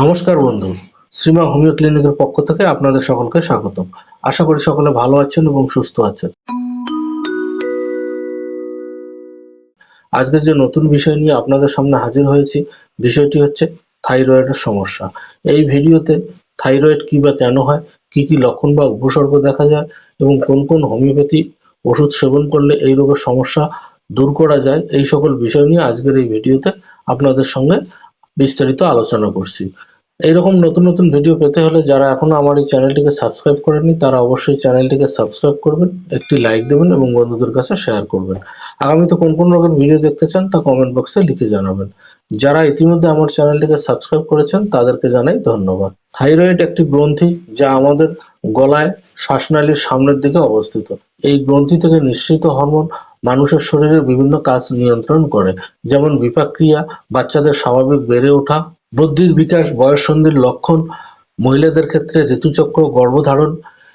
নমস্কার বন্ধু। শ্রীমা হোমিও ক্লিনিকের পক্ষ থেকে আপনাদের সকলকে স্বাগত আশা করি সকলে ভালো আছেন এবং সুস্থ আছেন। আজকে যে নতুন বিষয় নিয়ে আপনাদের সামনে হাজির হয়েছি, বিষয়টি হচ্ছে থাইরয়েডের সমস্যা। এই ভিডিওতে থাইরয়েড কি বা কেন হয়, কি কি লক্ষণ বা উপসর্গ দেখা যায়, এবং কোন কোন হোমিওপ্যাথি ওষুধ সেবন করলে এই রোগের সমস্যা দূর করা যায়, এই সকল বিষয় নিয়ে আজকের এই ভিডিওতে আপনাদের সঙ্গে বিস্তারিত আলোচনা করছি। এইরকম নতুন নতুন ভিডিও পেতে হলে যারা এখনও আমার এই চ্যানেলটিকে সাবস্ক্রাইব করেনি তারা অবশ্যই চ্যানেলটিকে সাবস্ক্রাইব করবেন, একটি লাইক দেবেন এবং বন্ধুদের কাছে শেয়ার করবেন। আগামীতে কোন কোন রোগের ভিডিও দেখতে চান তা কমেন্ট বক্সে লিখে জানাবেন। যারা ইতিমধ্যে আমার চ্যানেলটিকে সাবস্ক্রাইব করেছেন, তাদেরকে জানাই ধন্যবাদ। থাইরয়েড একটি গ্রন্থি যা আমাদের গলায় শ্বাসনালীর সামনের দিকে অবস্থিত। এই গ্রন্থি থেকে নিঃসৃত হরমোন মানুষের শরীরের বিভিন্ন কাজ নিয়ন্ত্রণ করে, যেমন বিপাকক্রিয়া, বাচ্চাদের স্বাভাবিক বেড়ে ওঠা, বুদ্ধির বিকাশ, বয়ঃসন্ধির লক্ষণ, মহিলাদের ক্ষেত্রে ঋতুচক্র, গর্ভধারণ,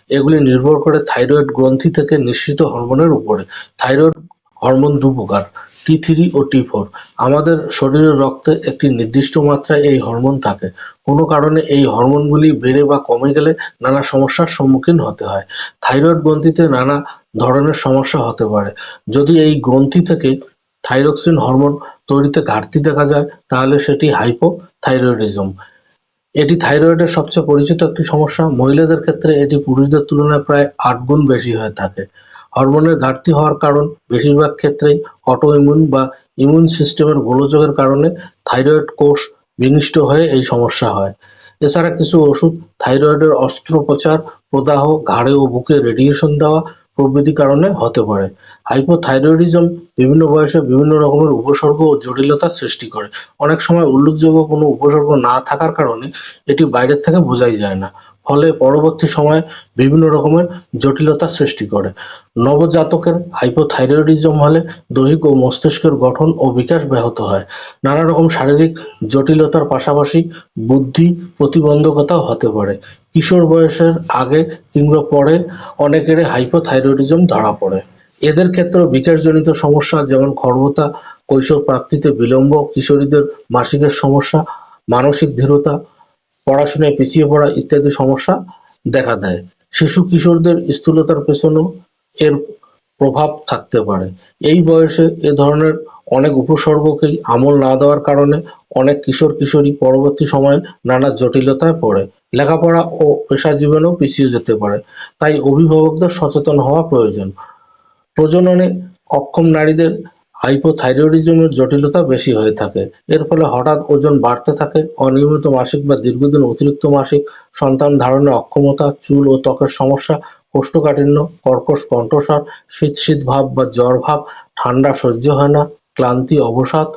এগুলি নির্ভর করে থাইরয়েড গ্রন্থি থেকে নিঃসৃত হরমোনের উপরে। থাইরয়েড হরমোন দু প্রকার টি থ্রি ও টি ফোর। আমাদের শরীরের রক্তে একটি নির্দিষ্ট মাত্রায় এই হরমোন থাকে। কোনো কারণে এই হরমোনগুলি বেড়ে বা কমে গেলে নানা সমস্যার সম্মুখীন হতে হয়। থাইরয়েড গ্রন্থিতে নানা ধরনের সমস্যা হতে পারে। যদি এই গ্রন্থি থেকে থাইরক্সিন হরমোন তৈরিতে ঘাটতি দেখা যায়, তাহলে সেটি হাইপোথাইরয়েডিজম এটি থাইরয়েডের সবচেয়ে পরিচিত একটি সমস্যা। মহিলাদের ক্ষেত্রে এটি পুরুষদের তুলনায় প্রায় আট গুণ বেশি হয়ে থাকে। হরমোনের ঘাটতি হওয়ার কারণ বেশিরভাগ ক্ষেত্রেই অটো ইমিউন বা ইমিউন সিস্টেমের গোলযোগের কারণে থাইরয়েড কোষ বিনিষ্ট হয়ে এই সমস্যা হয়। এছাড়া কিছু ওষুধ থাইরয়েডের অস্ত্রোপচার, প্রদাহ, ঘাড়ে ও বুকে রেডিয়েশন দেওয়া প্রভৃতি কারণে হতে পারে। হাইপোথাইরয়েডিজম বিভিন্ন বয়সে বিভিন্ন রকমের উপসর্গ ও জটিলতার সৃষ্টি করে। অনেক সময় উল্লেখযোগ্য কোনো উপসর্গ না থাকার কারণে এটি বাইরের থেকে বোঝাই যায় না। ফলে পরবর্তী সময়ে বিভিন্ন রকমের জটিলতার সৃষ্টি করে। নবজাতকের হাইপোথাইরয়েডিজম হলে দৈহিক ও মস্তিষ্কের গঠন ও বিকাশ ব্যাহত হয়। নানা রকম শারীরিক জটিলতার পাশাপাশি বুদ্ধি প্রতিবন্ধকতাও হতে পারে। কিশোর বয়সের আগে কিংবা পরে অনেকেরই হাইপোথাইরয়েডিজম ধরা পড়ে। এদের ক্ষেত্রে বিকাশজনিত সমস্যা যেমন খর্বতা, কৈশোর প্রাপ্তিতে বিলম্ব, কিশোরীদের মাসিকের সমস্যা, মানসিক ধীরতা, পড়াশোনায় পিছিয়ে পড়া ইত্যাদি সমস্যা দেখা দেয়। শিশু কিশোরদের স্থূলতার পেছনেও এর প্রভাব থাকতে পারে। এই বয়সে এ ধরনের অনেক উপসর্গকেই আমল না দেওয়ার কারণে অনেক কিশোর কিশোরী পরবর্তী সময়ে নানা জটিলতায় পড়ে। লেখাপড়া ও পেশা জীবনেও পিছিয়ে যেতে পারে। তাই অভিভাবকদের সচেতন হওয়া প্রয়োজন। প্রজননে অক্ষম নারীদের হাইপোথাইরয়েডিজমের জটিলতা বেশি হয়ে থাকে। এর ফলে হঠাৎ ওজন বাড়তে থাকে, অনিয়মিত মাসিক বা দীর্ঘদিন অতিরিক্ত মাসিক সন্তান ধারণে অক্ষমতা, চুল ও ত্বকের সমস্যা, কোষ্ঠকাঠিন্য, কর্কশ, কণ্ঠস্বর, শীত শীত ভাব বা জ্বর ভাব, ঠান্ডা সহ্য হয় না। ক্লান্তি, অবসাদ,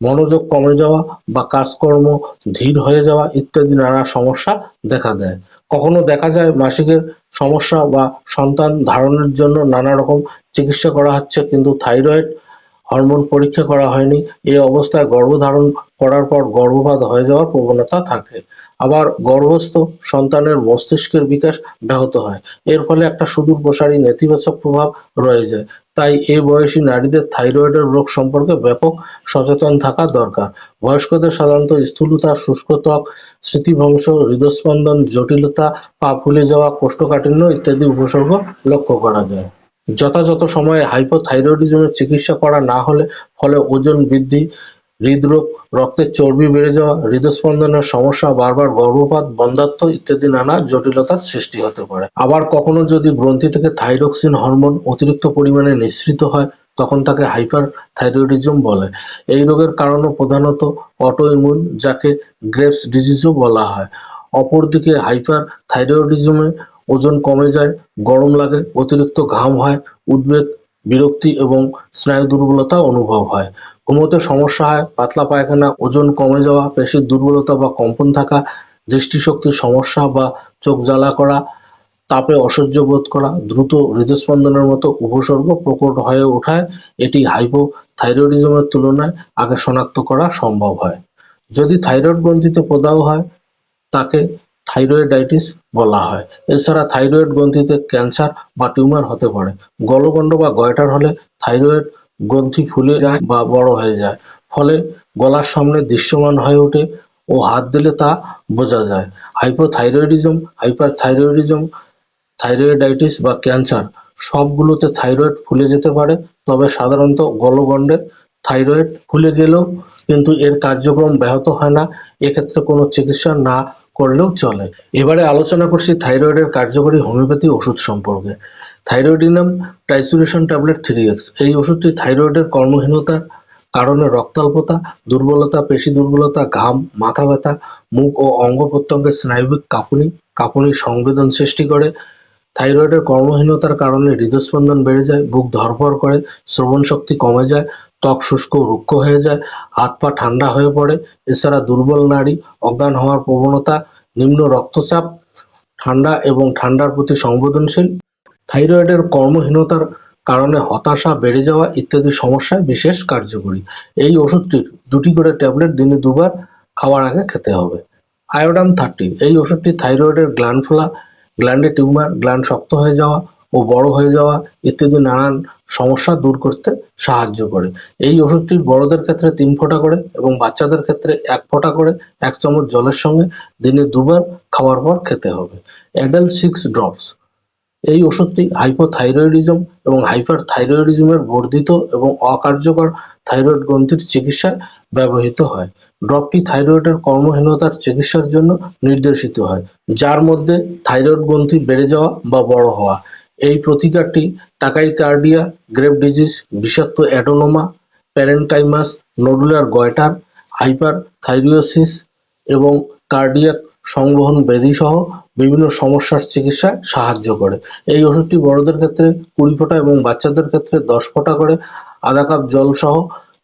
মনোযোগ কমে যাওয়া বা কাজকর্ম ধীর হয়ে যাওয়া ইত্যাদি নানা সমস্যা দেখা দেয়। কখনো দেখা যায় মাসিকের সমস্যা বা সন্তান ধারণের জন্য নানা রকম চিকিৎসা করা হচ্ছে কিন্তু থাইরয়েড হরমোন পরীক্ষা করা হয়নি। এই অবস্থায় গর্ভধারণ করার পর গর্ভপাত হয়ে যাওয়ার প্রবণতা থাকে। আবার গর্ভস্থ সন্তানের মস্তিষ্কের বিকাশ ব্যাহত হয়। এর ফলে একটা সুদূর প্রসারী নেতিবাচক প্রভাব রয়ে যায়। তাই এ বয়সী নারীদের থাইরয়েডের রোগ সম্পর্কে ব্যাপক সচেতন থাকা দরকার। বয়স্কদের সাধারণত স্থূলতা, শুষ্ক ত্বক স্মৃতিভ্রংশ হৃদস্পন্দন, জটিলতা, পা ফুলে যাওয়া, কোষ্ঠকাঠিন্য ইত্যাদি উপসর্গ লক্ষ্য করা যায়। যথাযথ সময়ে হাইপোথাইরয়েডিজমের চিকিৎসা করা না হলে ফলে ওজন বৃদ্ধি হৃদরোগ রক্তের চর্বি বেড়ে যাওয়া, হৃদস্পন্দনের সমস্যা, বারবার গর্ভপাত, বন্ধ্যাত্ব ইত্যাদি নানা জটিলতার সৃষ্টি হতে পারে। আবার কখনো যদি গ্রন্থি থেকে থাইরক্সিন হরমোন অতিরিক্ত পরিমাণে নিঃসৃত হয়, তখন তাকে হাইপার থাইরয়েডিজম বলে। এই রোগের কারণও প্রধানত অটো অটোইমিউন, যাকে গ্রেভস ডিজিজও বলা হয়। অপরদিকে হাইপার থাইরয়েডিজমে ওজন কমে যায়, গরম লাগে, অতিরিক্ত ঘাম হয়, উদ্বেগ, বিরক্তি এবং স্নায়ু দুর্বলতা অনুভব হয়। ঘুমোতে সমস্যা হয়, পাতলা পায়খানা, ওজন কমে যাওয়া, পেশির দুর্বলতা বা কম্পন থাকা, দৃষ্টিশক্তির সমস্যা বা চোখ জ্বালা করা, তাপে অসহ্য বোধ করা, দ্রুত হৃদস্পন্দনের মতো উপসর্গ প্রকট হয়ে ওঠায়, এটি হাইপোথাইরয়েডিজমের তুলনায় আগে শনাক্ত করা সম্ভব হয়। যদি থাইরয়েড গ্রন্থিতে প্রদাহ হয়, তাকে থাইরয়েডাইটিস বলা হয়। এছাড়া থাইরয়েড গ্রন্থিতে ক্যান্সার বা টিউমার হতে পারে। গলগণ্ড বা গয়টার হলে থাইরয়েড গ্রন্থি ফুলে যায়। বা বড় হয়ে যায়। ফলে গলার সামনে দৃশ্যমান হয়ে ওঠে ও হাত দিলে তা বোঝা যায়। হাইপোথাইরয়েডিজম হাইপারথাইরয়েডিজম থাইরয়েডাইটিস বা ক্যান্সার সবগুলোতে থাইরয়েড ফুলে যেতে পারে। তবে সাধারণত গলগণ্ডে থাইরয়েড ফুলে গেলেও কিন্তু এর কার্যক্রম ব্যাহত হয় না। এক্ষেত্রে কোনো চিকিৎসা না করলেও চলে। এবারে আলোচনা করছি থাইরয়েডের কার্যকরী হোমিওপ্যাথি ওষুধ সম্পর্কে। Thyroidinum trituration tablet three X. এই ওষুধটি থাইরয়েডের কর্মহীনতার কারণে রক্তাল্পতা, দুর্বলতা, পেশি দুর্বলতা, ঘাম, মাথা ব্যথা, মুখ ও অঙ্গ প্রত্যঙ্গের স্নায়বিক কাঁপুনি, কাঁপুনির সংবেদন সৃষ্টি করে। থাইরয়েডের কর্মহীনতার কারণে হৃদস্পন্দন বেড়ে যায়, বুক ধরপর করে, শ্রবণ শক্তি কমে যায়, ত্বক শুষ্ক রুক্ষ হয়ে যায়, হাত পা ঠান্ডা হয়ে পড়ে, এছাড়া দুর্বল নারী অজ্ঞান হওয়ার প্রবণতা, নিম্ন রক্তচাপ, ঠান্ডা এবং ঠান্ডার প্রতি সংবেদনশীল। থাইরয়েডের কর্মহীনতার কারণে হতাশা, বেড়ে যাওয়া ইত্যাদি সমস্যায় বিশেষ কার্যকরী। এই ওষুধটির দুটি করে ট্যাবলেট দিনে দুবার খাওয়ার আগে খেতে হবে। আয়োডাম থার্টি, এই ওষুধটি থাইরয়েডের গ্ল্যান্ড ফোলা, গ্ল্যান্ডে টিউমার, গ্ল্যান্ড শক্ত হয়ে যাওয়া ও বড় হয়ে যাওয়া ইত্যাদি নানান সমস্যা দূর করতে সাহায্য করে। এই ওষুধটি বড়দের ক্ষেত্রে তিন ফোঁটা করে এবং বাচ্চাদের ক্ষেত্রে এক ফোঁটা করে এক চামচ জলের সঙ্গে দিনে দুবার খাওয়ার পর খেতে হবে। অ্যাডেল সিক্স ড্রপস এই ওষুধটি হাইপোথাইরয়েডিজম এবং হাইপার থাইরয়েডিজমের বর্ধিত এবং অকার্যকর থাইরয়েড গ্রন্থির চিকিৎসায় ব্যবহৃত হয়। ড্রপটি থাইরয়েডের কর্মহীনতার চিকিৎসার জন্য নির্দেশিত হয়, যার মধ্যে থাইরয়েড গ্রন্থি বেড়ে যাওয়া বা বড় হওয়া। এই প্রতিকারটি টাকাইকার্ডিয়া গ্রেভ ডিজিজ বিষাক্ত অ্যাডোনোমা প্যারেনকাইমাস নোডুলার গয়টার হাইপার থাইরিওসিস এবং কার্ডিয়াক সংবহন ব্যাধি সহ বিভিন্ন সমস্যার চিকিৎসায় সাহায্য করে। এই ওষুধটি বড়দের ক্ষেত্রে কুড়ি ফোঁটা এবং বাচ্চাদের ক্ষেত্রে দশ ফোঁটা করে আধা কাপ জল সহ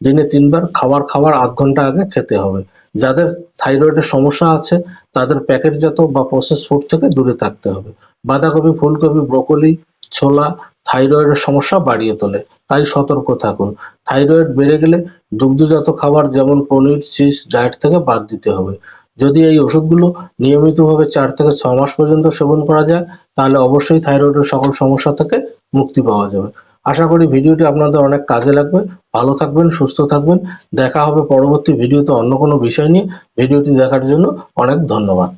দিনে তিনবার খাবার খাওয়ার আধ ঘণ্টা আগে খেতে হবে। যাদের থাইরয়েডের সমস্যা আছে, তাদের প্যাকেটজাত বা প্রসেস ফুড থেকে দূরে থাকতে হবে। বাঁধাকপি, ফুলকপি, ব্রোকলি, ছোলা থাইরয়েডের সমস্যা বাড়িয়ে তোলে, তাই সতর্ক থাকুন। থাইরয়েড বেড়ে গেলে দুগ্ধজাত খাবার যেমন পনির, চিজ, ডায়েট থেকে বাদ দিতে হবে। যদি এই ওষুধগুলো নিয়মিতভাবে চার থেকে ছ মাস পর্যন্ত সেবন করা যায়, তাহলে অবশ্যই থাইরয়েডের সকল সমস্যা থেকে মুক্তি পাওয়া যাবে। আশা করি ভিডিওটি আপনাদের অনেক কাজে লাগবে। ভালো থাকবেন, সুস্থ থাকবেন। দেখা হবে পরবর্তী ভিডিওতে অন্য কোনো বিষয় নিয়ে। ভিডিওটি দেখার জন্য অনেক ধন্যবাদ।